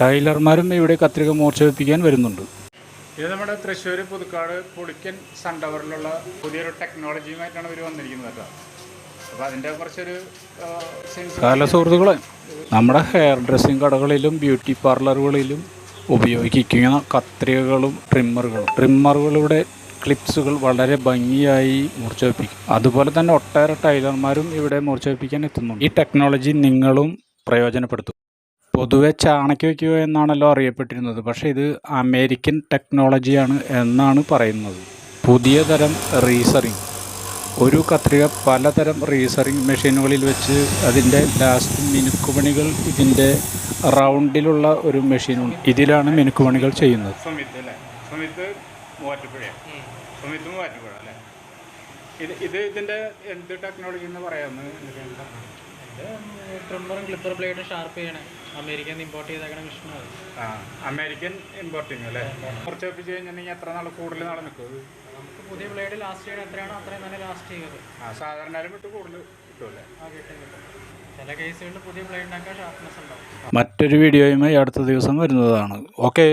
ടൈലർമാരും ഇവിടെ കത്രിക മൂർച്ച വെപ്പിക്കാൻ വരുന്നുണ്ട്. ഇത് നമ്മുടെ തൃശ്ശൂർ പുതുക്കാട് പുളിക്കൻ സൺടവറിലുള്ള പുതിയൊരു ടെക്നോളജിയുമായിട്ടാണ് ഇവർ വന്നിരിക്കുന്നത് കേട്ടോ. അപ്പോൾ അതിന്റെ കുറച്ചൊരു കാല സുഹൃത്തുക്കളെ നമ്മുടെ ഹെയർ ഡ്രസ്സിങ് കടകളിലും ബ്യൂട്ടി പാർലറുകളിലും ഉപയോഗിക്കുന്ന കത്രികകളും ട്രിമ്മറുകളും. ട്രിമ്മറുകളുടെ ക്ലിപ്സുകൾ വളരെ ഭംഗിയായി മൂർച്ച വെപ്പിക്കും അതുപോലെ തന്നെ ഒട്ടേറെ ടൈലർമാരും ഇവിടെ മൂർച്ച വെപ്പിക്കാൻ എത്തുന്നുണ്ട്. ഈ ടെക്നോളജി നിങ്ങളും പ്രയോജനപ്പെടുത്തും. പൊതുവെ ചാണക്ക് വയ്ക്കുക എന്നാണല്ലോ അറിയപ്പെട്ടിരുന്നത്. പക്ഷേ ഇത് അമേരിക്കൻ ടെക്നോളജിയാണ് എന്നാണ് പറയുന്നത്. പുതിയ തരം റീസറിങ്. ഒരു കത്രിക പലതരം റീസറിങ് മെഷീനുകളിൽ വെച്ച് അതിന്റെ ലാസ്റ്റ് മിനുക്കുപണികൾ ഇതിന്റെ റൗണ്ടിലുള്ള ഒരു മെഷീനുണ്ട്. ഇതിലാണ് മിനുക്കുപണികൾ ചെയ്യുന്നത്. ഇത് ഇതിന്റെ എന്ത് ടെക്നോളജി എന്ന് പറയാമെന്ന് ട്രിമ്മറും ക്ലിപ്പർ ബ്ലേഡും ഷാർപ്പ് ചെയ്യണേ. അമേരിക്കൻ ഇമ്പോർട്ട് ചെയ്തേക്കണ മെഷീനാണ് ആ അമേരിക്കൻ ഇമ്പോർട്ടിങ് അല്ലേ? കുറച്ച് വെപ്പിച്ച് കഴിഞ്ഞിട്ടുണ്ടെങ്കിൽ എത്ര നാൾ കൂടുതൽ നാളെ നിൽക്കും നമുക്ക് പുതിയ ബ്ലേഡ് ലാസ്റ്റ് ചെയ്യണം എത്രയാണോ അത്രയും തന്നെ ലാസ്റ്റ് ചെയ്യുന്നത് ആ സാധാരണ വിട്ട് കൂടുതൽ കിട്ടുമല്ലേ ആ കിട്ടും കിട്ടും. ചില കേസുകളിൽ പുതിയ ബ്ലേഡിനൊക്കെ ഷാർപ്നെസ് ഉണ്ടാവും. മറ്റൊരു വീഡിയോയുമായി അടുത്ത ദിവസം വരുന്നതാണ്. ഓക്കേ